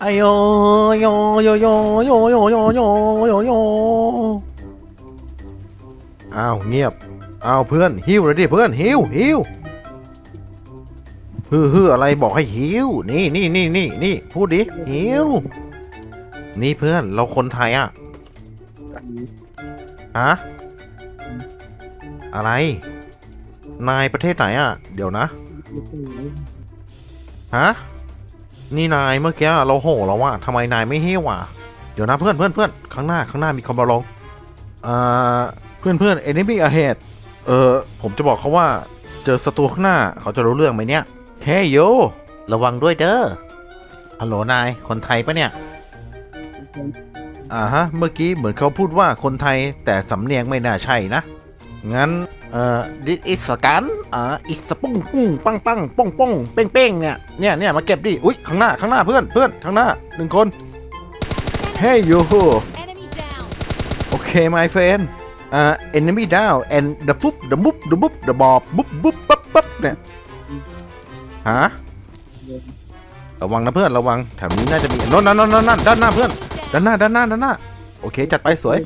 ไอโยโยโยโยโยโยโยโยโยโยอ้าวเงียบอ้าวเพื่อนหิวเลยดิเพื่อนหิวหิวฮือฮืออะไรบอกให้หิวนี่นี่นี่นี่นี่พูดดิหิวนี่เพื่อนเราคนไทยอะฮะอะไร นายประเทศไหนอะ เดี๋ยวนะฮะ นี่นายเมื่อกี้เราโห่เราว่าทำไมนายไม่เฮ้วอะเดี๋ยวนะเพื่อนเพื่อนเพื่อนข้างหน้าข้างหน้ามีคอมบอลองอ่าเพื่อนเพื่อน enemy ahead เออผมจะบอกเขาว่าเจอศัตรูข้างหน้าเขาจะรู้เรื่องไหมเนี่ยเฮ้ยโยระวังด้วยเด้อฮัลโหลนายคนไทยปะเนี่ยอ่าฮะเมื่อกี้เหมือนเขาพูดว่าคนไทยแต่สำเนียงไม่น่าใช่นะงั้น เอ่อ this is กันอ่า is ปุ้งปุ้งปังปังป้องป้องเป้งเป้งเนี่ยเนี่ยเนี่ยมาเก็บดิอุ้ยข้างหน้าข้างหน้าเพื่อนเพื่อนข้างหน้าหนึ่งคน Hey you Enemy down. โอเค my friend อ่า enemy down and the ฟุบ the มุบ the บุบ the บอบบุบบุบปั๊บปั๊บเนี่ยฮะระวังนะเพื่อนระวังแถวนี้น่าจะมีโน่นนั่นนั่นนั่นนั่นด้านหน้าเพื่อนด้านหน้าด้านหน้าด้านหน้าโอเคจัดไปสวย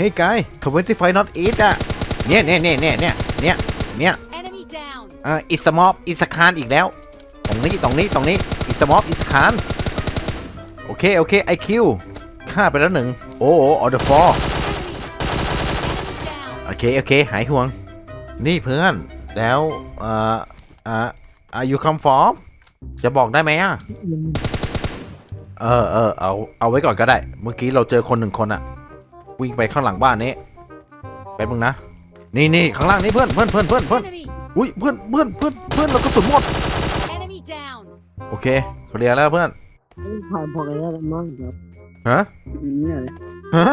เฮ้ยกาย25 not eat อะเนี่ยเนี่ยเนี่ยเนี่ยเนี่ยเนี่ยเนี่ย Enemy down. อ่าอิสมอฟอิสคานอีกแล้ว ตรงนี้ตรงนี้ตรงนี้อิสมอฟอิสคานโอเคโอเคไอคิวฆ่าไปแล้วหนึ่งโอ้โหออเดอร์ฟอร์ Enemy down. โอเคโอเคหายห่วง นี่เพื่อนแล้วเอ่ออ่าอายุคัมฟอร์จะบอกได้ไหมอะเออเออเอาเอาไว้ก่อนก็ได้ เมื่อกี้เราเจอคนหนึ่งคนอะ วิ่งไปข้างหลังบ้านนี้แป๊บนึงนะ นี่นี่ข้างล่างนี่เพื่อนเพื่อนเพื่อนเพื่อนเพื่อน Enemy. อุ้ยเพื่อนเพื่อนเพื่อนเพื่อนเราก็สุนหมด Enemy down. โอเคเคลียร์แล้วเพื่อนผ่านพอกันแล้วมั้งครับฮะเนี่ยเลยฮะ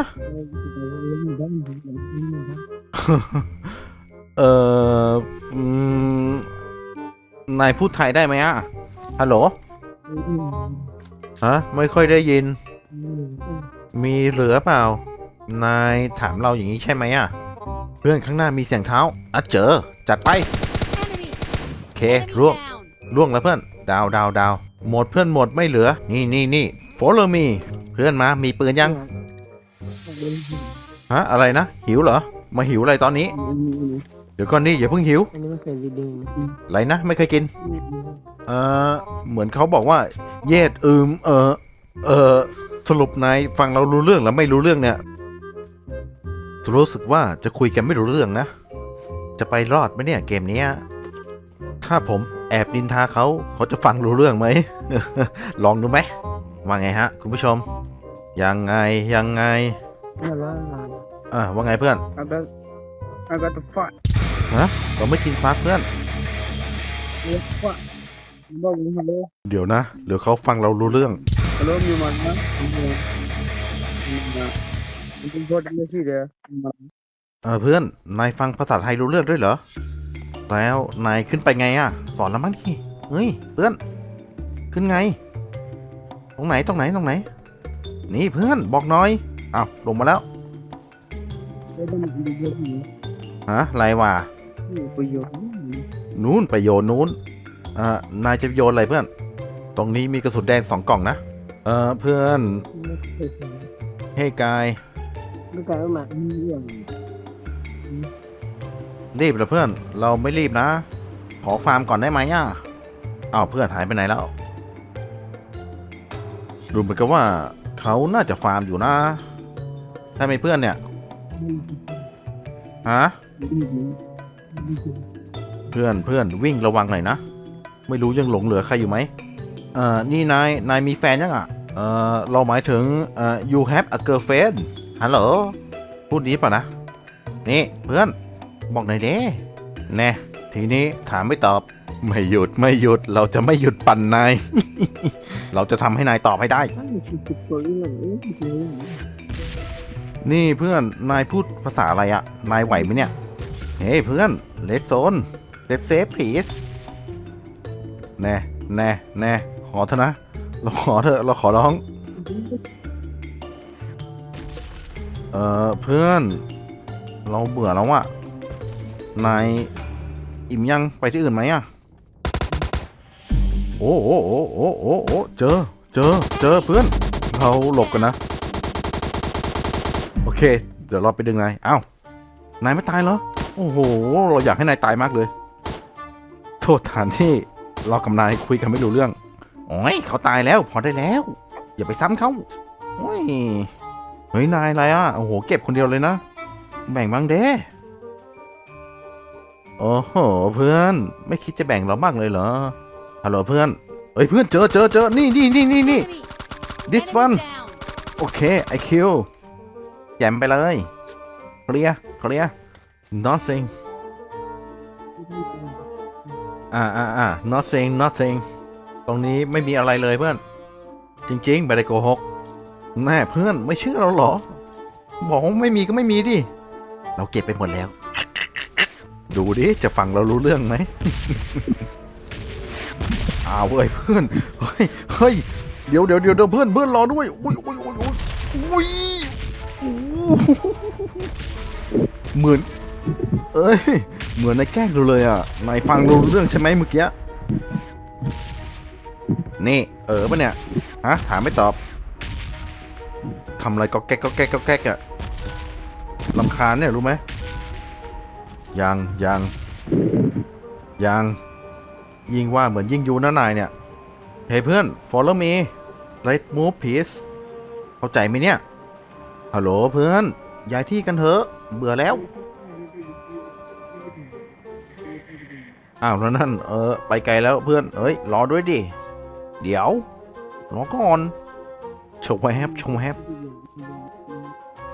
เอ่ออืมนายพูดไทยได้ไหมอะฮัลโหลฮะไม่ค่อยได้ยิน มีเหลือเปล่า นายถามเราอย่างนี้ใช่ไหมอะ เพื่อนข้างหน้ามีเสียงเท้าอะเจอ จัดไป โอเคร่วงร่วงแล้วเพื่อน ดาวดาวดาวหมดเพื่อนหมดไม่เหลือ นี่นี่นี่ follow me เพื่อนมา มีปืนยัง ฮะ อะไรนะ หิวเหรอ มาหิวอะไรตอนนี้ เดี๋ยวก่อนนี่อย่าเพิ่งหิว อันนี้มันเคยรีดิงอะไรนะ ไม่เคยกิน เออเหมือนเขาบอกว่า เยดอืม เออ เออสรุปนายฟังเรารู้เรื่องแล้วไม่รู้เรื่องเนี่ย รู้สึกว่าจะคุยกันไม่รู้เรื่องนะ จะไปรอดไหมเนี่ยเกมเนี้ยถ้าผมแอบดินทาเขาเขาจะฟังรู้เรื่องไหม ลองดูไหม ว่าไงฮะ คุณผู้ชม ยังไงยังไงน่ารักอ่าว่าไงเพื่อน I got I got the fuck เราไม่กินฟักเพื่อน the fuck บอกมึงฮัลโหลเดี๋ยวนะเดี๋ยวเขาฟังเรารู้เรื่องฮัลโหลมีมันนะมัน เป็นโคตรดีสิเด้อเออเพื่อน นายฟังภาษาไทยรู้เรื่องด้วยเหรอ แล้วนายขึ้นไปไงอะสอนแล้วมั้งดิเฮ้ย เพื่อน ขึ้นไง ตรงไหนตรงไหนตรงไหน นี่เพื่อนบอกหน้อยอ้าวลงมาแล้วไม่ต้องมีประโยชน์นี่ฮะอะไรวะประโยชน์นู้นไปโยนนู้นอ่านายจะโยนอะไรเพื่อน ตรงนี้มีกระสุนแดงสองกล่องนะ เออเพื่อนไม่ใช่เฮ้ยกาย ไม่กลายมาเรื่องรีบเหรอเพื่อน เราไม่รีบนะ ขอฟาร์มก่อนได้ไหมอะอ้าวเพื่อนหายไปไหนแล้ว ดูเหมือนกับว่าเขาน่าจะฟาร์มอยู่นะใช่ไหมเพื่อนเนี่ย ฮะ เพื่อนเพื่อนวิ่งระวังหน่อยนะ ไม่รู้ยังหลงเหลือใครอยู่ไหมเอ่อ นี่นาย นายมีแฟนยังอะ เอ่อ เราหมายถึงเอ่อ you have a girlfriend ฮัลโหล พูดนี้ป่ะนะ นี่เพื่อน บอกหน่อยเด้แน่ทีนี้ถามไม่ตอบ ไม่หยุดไม่หยุดเราจะไม่หยุดปั่นนาย เราจะทำให้นายตอบให้ได้ นี่เพื่อนนายพูดภาษาอะไรอะนายไหวไหมเนี่ย เฮ้ยเพื่อนเลสโซนเซฟเซฟพีสแน่แน่แน่ขอเถอะนะ เราขอเถอะเราขอร้อง เออเพื่อน เราเบื่อแล้วอะนายอิ่มยังไปที่อื่นไหมอะโอ้โอ้โอ้โอ้โอ้โอ้เจอ เจอ เจอเพื่อน เราหลบกันนะ โอเค เดี๋ยวเราไปดึงนายเอ้านายไม่ตายเหรอ โอ้โห เราอยากให้นายตายมากเลย โทษฐานที่เรากับนายคุยกันไม่รู้เรื่อง โอ้ยเขาตายแล้ว พอได้แล้ว อย่าไปซ้ำเขาโอ้ย เฮ้ย นายอะไรอะ โอ้โห เก็บคนเดียวเลยนะ แบ่งบ้างเด้โอ้โห เพื่อน ไม่คิดจะแบ่งเราบ้างเลยเหรอ ฮัลโหลเพื่อนเฮ้ยเพื่อนเจอเจอเจอนี่นี่นี่นี่นี่ this one โอเคไอคิวแจมไปเลยเคลียร์เคลียร์ nothing อ่าอ่าอ่า nothing nothing ตรงนี้ไม่มีอะไรเลยเพื่อน จริงๆไม่ได้โกหก แน่เพื่อนไม่เชื่อเราเหรอ บอกว่าไม่มีก็ไม่มีดิ เราเก็บไปหมดแล้ว ดูดิ จะฟังเรารู้เรื่องไหมอ้าวเว้ยเพื่อน เฮ้ยเฮ้ยเดี๋ยวเดี๋ยวเดี๋ยวเพื่อนเพื่อนรอด้วยอุ้ยอุ้ยอุ้ยอุ้ยอุ้ยโอ้โหเหมือน เอ้ย เหมือนนายแกล้งเราเลยอะนายฟังเรารู้เรื่องใช่ไหมเมื่อกี้นี่ เออปะเนี่ยฮะถามไม่ตอบ ทำอะไรก็แก๊กก็แก๊กก็แก๊กอะลำคาญเนี่ยรู้ไหมยังยังยังยิ่งว่าเหมือนยิ่งยูนะนายเนี่ยเฮ้ยเพื่อน follow me let move please เข้าใจไหมเนี่ยฮัลโหลเพื่อนย้ายที่กันเถอะ เบื่อแล้วอ้าวแล้วนั่นเออไปไกลแล้วเพื่อนเอ้ยรอด้วยดิ เดี๋ยวรอก่อนชงแฮบชงแฮบ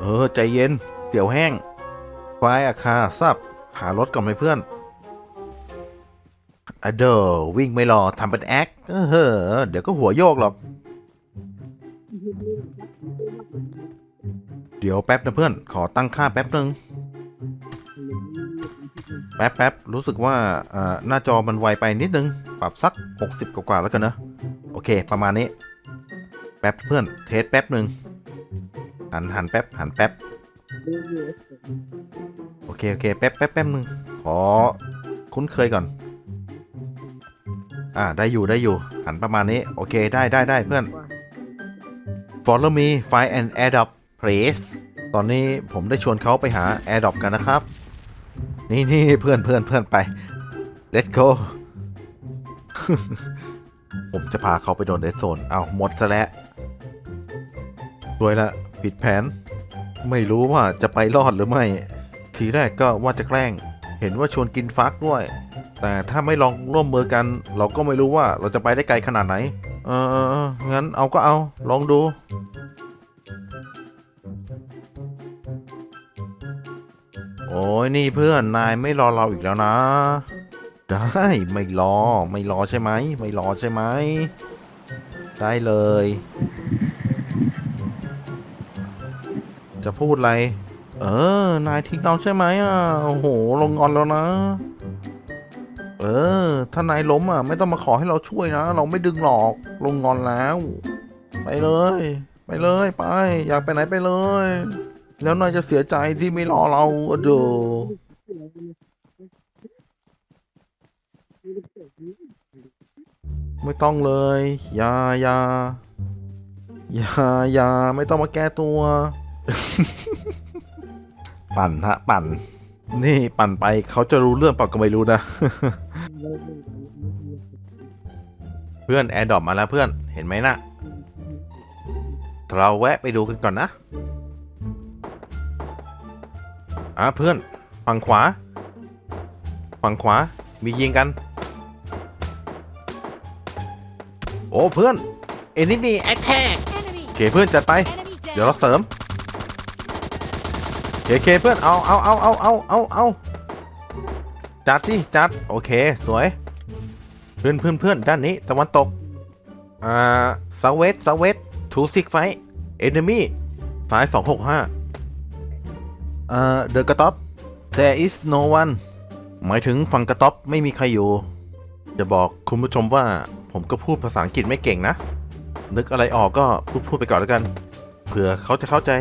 เออ ใจเย็น เสียวแห้งไฟอาคาซับหารถก่อนไหมเพื่อนอเดอวิ่งไม่รอทำเป็นแอคเออเฮ้อเดี๋ยวก็หัวโยกหรอก เดี๋ยวแป๊บนะเพื่อน ขอตั้งค่าแป๊บหนึ่งแป๊บแป๊บรู้สึกว่าอ่าหน้าจอมันไวไปนิดนึง ปรับสัก 60 กว่าๆแล้วกันนะ โอเค ประมาณนี้ แป๊บเพื่อน เทสแป๊บหนึ่ง หันหันแป๊บหันแป๊บโอเคโอเคแป๊บแป๊บแป๊บหนึ่งขอคุ้นเคยก่อน อ่าได้อยู่ได้อยู่ หันประมาณนี้ โอเคได้ได้ได้เพื่อน follow me find an adop place ตอนนี้ผมได้ชวนเขาไปหา adop กันนะครับ นี่นี่เพื่อนเพื่อนเพื่อนไป let's go ผมจะพาเขาไปโดนเดซโซน เอาหมดซะแล้วสวยละ ผิดแผน ไม่รู้ว่าจะไปรอดหรือไม่ ทีแรกก็ว่าจะแกล้ง เห็นว่าชวนกินฟักด้วย แต่ถ้าไม่ลองร่วมมือกัน เราก็ไม่รู้ว่าเราจะไปได้ไกลขนาดไหน เอองั้นเอาก็เอาลองดูโอ้ยนี่เพื่อนนายไม่รอเราอีกแล้วนะ ได้ไม่รอ ไม่รอใช่ไหม ไม่รอใช่ไหม ได้เลย จะพูดอะไร เออ นายทิ้งเราใช่ไหมอะ โอ้โห ลงงอนแล้วนะ เออ ถ้านายล้มอะ ไม่ต้องมาขอให้เราช่วยนะ เราไม่ดึงหรอก ลงงอนแล้ว ไปเลย ไปเลยไป อยากไปไหนไปเลย แล้วนายจะเสียใจที่ไม่รอเราอะเดอไม่ต้องเลยอย่าอย่าอย่าอย่าไม่ต้องมาแก้ตัว ปั่นฮะปั่น นี่ปั่นไปเขาจะรู้เรื่องเปล่าก็ไม่รู้นะ เพื่อนแอร์ดรอปมาแล้วเพื่อนเห็นไหมนะเราแวะไปดูกันก่อนนะอะเพื่อนฝั่งขวา ฝั่งขวามียิงกัน โอ้เพื่อนเอ็นนี่มีแอคแท็กโอเคเพื่อนจัดไป เดี๋ยวเราเสริม เคโอเคเพื่อนเอาเอาเอาเอาเอาเอาเอาจัดดิจัดโอเคสวย เพื่อนเพื่อนเพื่อนด้านนี้ตะวันตกอ่าเซาเวสเซาเวสทูซิกไฟเอนเมี่ซ้ายสองหกห้าเอ่อเดอะกระต๊อบ there is no one หมายถึงฝั่งกระต๊อบไม่มีใครอยู่ จะบอกคุณผู้ชมว่าผมก็พูดภาษาอังกฤษไม่เก่งนะ นึกอะไรออกก็พูดพูดไปก่อนแล้วกัน เผื่อเขาจะเข้าใจ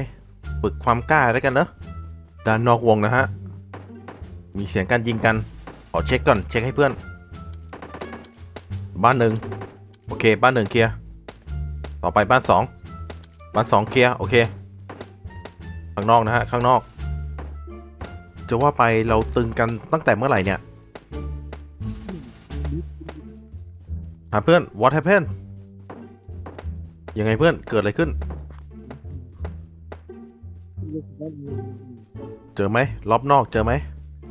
ฝึกความกล้าแล้วกันเนอะ ด้านนอกวงนะฮะ มีเสียงการยิงกัน ขอเช็คก่อน เช็คให้เพื่อน บ้านหนึ่งโอเค บ้านหนึ่งเคลียร์ ต่อไปบ้านสอง บ้านสองเคลียร์ โอเค ข้างนอกนะฮะ ข้างนอก จะว่าไปเราตึงกันตั้งแต่เมื่อไหร่เนี่ย หาเพื่อน what happened ยังไงเพื่อน เกิดอะไรขึ้น อไหมรอบนอกเจอไหม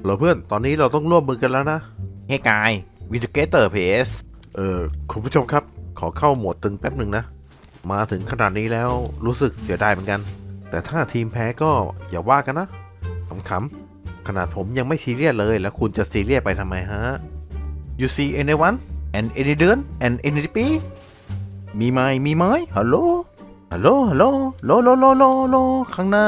เหรอเพื่อนตอนนี้เราต้องร่วมมือกันแล้วนะเฮ้กายวิดเกเตอร์เพสเออคุณผู้ชมครับ ขอเข้าโหมดตึงแป๊บหนึ่งนะ มาถึงขนาดนี้แล้วรู้สึกเสียดายเหมือนกัน แต่ถ้าทีมแพ้ก็อย่าว่ากันนะขำๆขนาดผมยังไม่ซีเรียสเลยแล้วคุณจะซีเรียสไปทำไมฮะ You see anyone and any เดือน and any ปีมีไหมมีไหมฮัลโหลฮัลโหลฮัลโหลโลโลโลโลโลข้างหน้า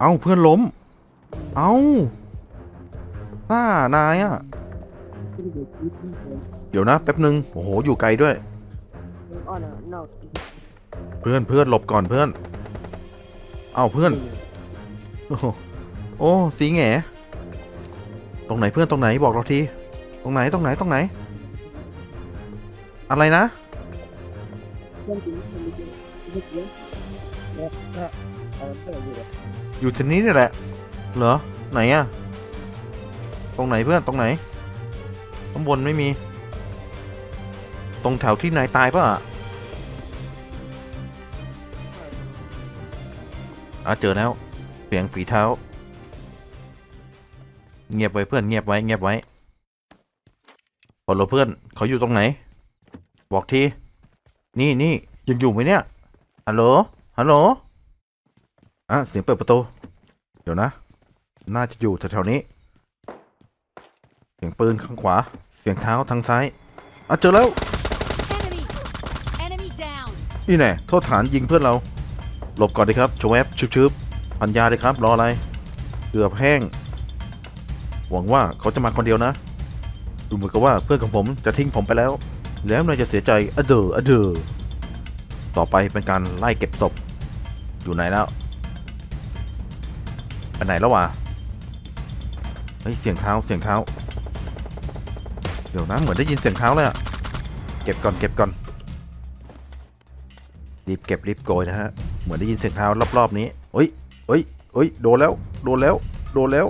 เอ้าเพื่อนล้ม เอ้าหน้านายอะเดี๋ยวนะแป๊บหนึ่งโอ้โหอยู่ไกลด้วย on a no เพื่อนเพื่อนหลบก่อนเพื่อน เอ้าเพื่อน โอ้โหโอ้สีแหงตรงไหนเพื่อนตรงไหนบอกเราที ตรงไหนตรงไหนตรงไหน อะไรนะเพื่อนจริง อยู่ที่นี้นี่แหละ เหรอ ไหนอะตรงไหนเพื่อน ตรงไหน ข้างบนไม่มี ตรงแถวที่นายตายปะอะเจอแล้ว เสียงฝีเท้า เงียบไว้เพื่อน เงียบไว้ เงียบไว้พอเราเพื่อน เขาอยู่ตรงไหน บอกที นี่นี่ยังอยู่ไหมเนี่ย ฮัลโหล ฮัลโหล อะเสียงเปิดประตู เดี๋ยวนะ น่าจะอยู่แถวๆนี้ เสียงปืนข้างขวา เสียงเท้าทางซ้าย อะเจอแล้ว Enemy. Enemy down. นี่แน่โทษฐานยิงเพื่อนเรา หลบก่อนดีครับชวบชืบๆพันยาเลยครับ รออะไร เกือบแห้ง หวังว่าเขาจะมาคนเดียวนะ ดูเหมือนกับว่าเพื่อนของผมจะทิ้งผมไปแล้ว แล้วนายจะเสียใจอะเดออะเดอต่อไปเป็นการไล่เก็บศพอยู่ไหนแล้ว ไปไหนแล้ววะเฮ้ยเสียงเท้าเสียงเท้า เดี๋ยวนะเหมือนได้ยินเสียงเท้าเลยอะเก็บก่อนเก็บก่อนรีบเก็บรีบโกยนะฮะเหมือนได้ยินเสียงเท้ารอบๆนี้เอ้ยเอ้ยเอ้ยโดนแล้วโดนแล้วโดนแล้ว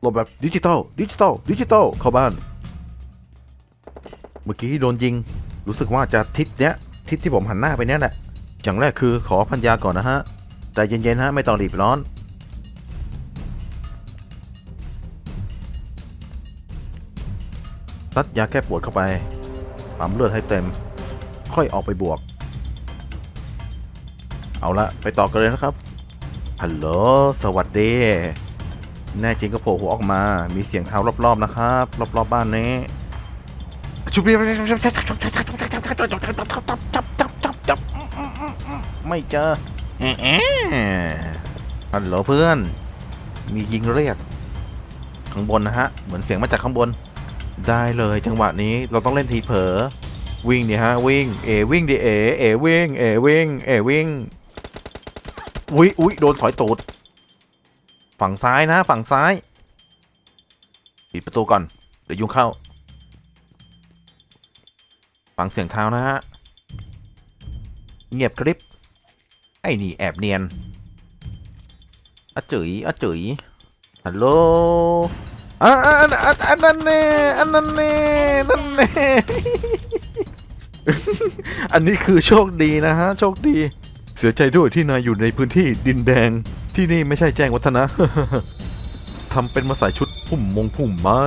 หลบแบบดิจิตอลดิจิตอลดิจิตอลเข้าบ้าน เมื่อกี้โดนยิง รู้สึกว่าจะทิศเนี้ยทิศที่ผมหันหน้าไปเนี้ยแหละอย่างแรกคือขอพันยาก่อนนะฮะใจเย็นๆฮะไม่ต้องรีบร้อน ซัดยาแก้ปวดเข้าไปปั๊มเลือดให้เต็ม ค่อยออกไปบวก เอาละไปต่อกันเลยนะครับฮัลโหลสวัสดี แน่จริงก็โผล่หัวออกมา มีเสียงเท้ารอบๆนะครับ รอบๆบ้านนี้ชุบีไม่เจอฮัลโหลเพื่อน มียิงเรียก ข้างบนนะฮะ เหมือนเสียงมาจากข้างบน ได้เลยจังหวะนี้เราต้องเล่นทีเผลอวิ่งดิฮะวิ่งเอวิ่งดิเอเอวิ่งเอวิ่งเอวิ่งอุ้ยอุ้ยโดนถอยตูดฝั่งซ้ายนะ ฝั่งซ้ายปิดประตูก่อน เดี๋ยวยุ่งเข้า ฟังเสียงเท้านะฮะ เงียบคลิป ไอ้นี่แอบเนียนอะจื๋ยอะจื๋ยฮัลโหล อะอันอันอันนั้นเน่อันนั้นเน่นั่นเน่อันนี้คือโชคดีนะฮะ โชคดี เสียใจด้วยที่นายอยู่ในพื้นที่ดินแดงที่นี่ไม่ใช่แจ้งวัฒนะทำเป็นมาใส่ชุดพุ่มมงพุ่มไม้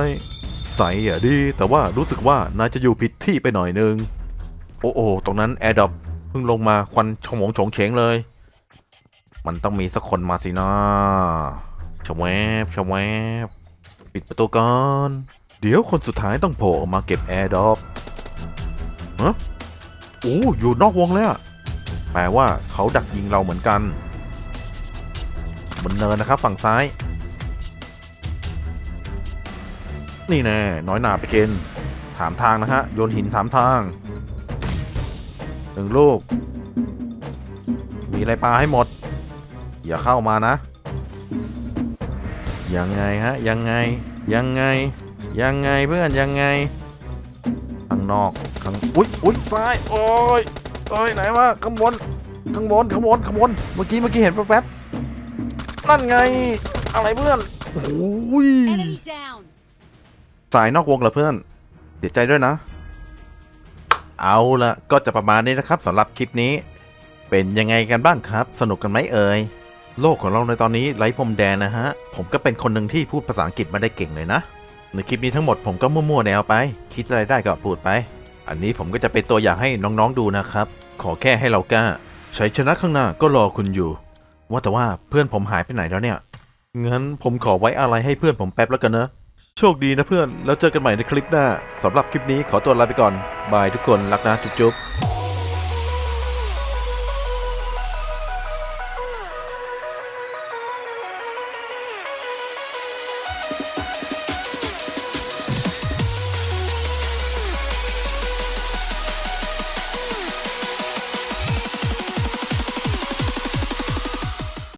ใส่อะดี แต่ว่ารู้สึกว่านายจะอยู่ผิดที่ไปหน่อยนึง โอ้โอตรงนั้นแอร์ดับเพิ่งลงมาควันฉงงโฉงเฉงเลย มันต้องมีสักคนมาสินะชะแวบชะแวบ ปิดประตูก่อน เดี๋ยวคนสุดท้ายต้องโผล่ออกมาเก็บแอร์ดรอปฮะโอ้อยู่นอกวงเลยอะแปลว่าเขาดักยิงเราเหมือนกัน บนเนินนะครับ ฝั่งซ้าย นี่แน่น้อยหนาไปเกณฑ์ถามทางนะฮะ โยนหินถามทางหนึ่งลูก มีอะไรปลาให้หมด อย่าเข้ามานะ ยังไงฮะ ยังไง ยังไง ยังไงเพื่อนยังไง ข้างนอก ข้าง อุ๊ยอุ๊ยซ้ายโอ้ยโอ้ยไหนวะข้างบน ข้างบน ข้างบน ข้างบน เมื่อกี้ เมื่อกี้เห็นแป๊บๆนั่นไง อะไรเพื่อน โอ้ย Enemy down. สายนอกวงเหรอเพื่อน เสียใจด้วยนะ เอาละก็จะประมาณนี้นะครับสำหรับคลิปนี้ เป็นยังไงกันบ้างครับ สนุกกันไหมเอ่ย โลกของเราในตอนนี้ไร้พรมแดนนะฮะ ผมก็เป็นคนหนึ่งที่พูดภาษาอังกฤษไม่ได้เก่งเลยนะ ในคลิปนี้ทั้งหมดผมก็มั่วๆแนวไป คิดอะไรได้ก็พูดไป อันนี้ผมก็จะเป็นตัวอย่างให้น้องๆดูนะครับ ขอแค่ให้เรากล้าใช้ชนะข้างหน้าก็รอคุณอยู่ ว่าแต่ว่าเพื่อนผมหายไปไหนแล้วเนี่ย งั้นผมขอไว้อะไรให้เพื่อนผมแป๊บแล้วกันนะ โชคดีนะเพื่อน แล้วเจอกันใหม่ในคลิปหน้าสำหรับคลิปนี้ขอตัวลาไปก่อน บายทุกคน รักนะ จุ๊บ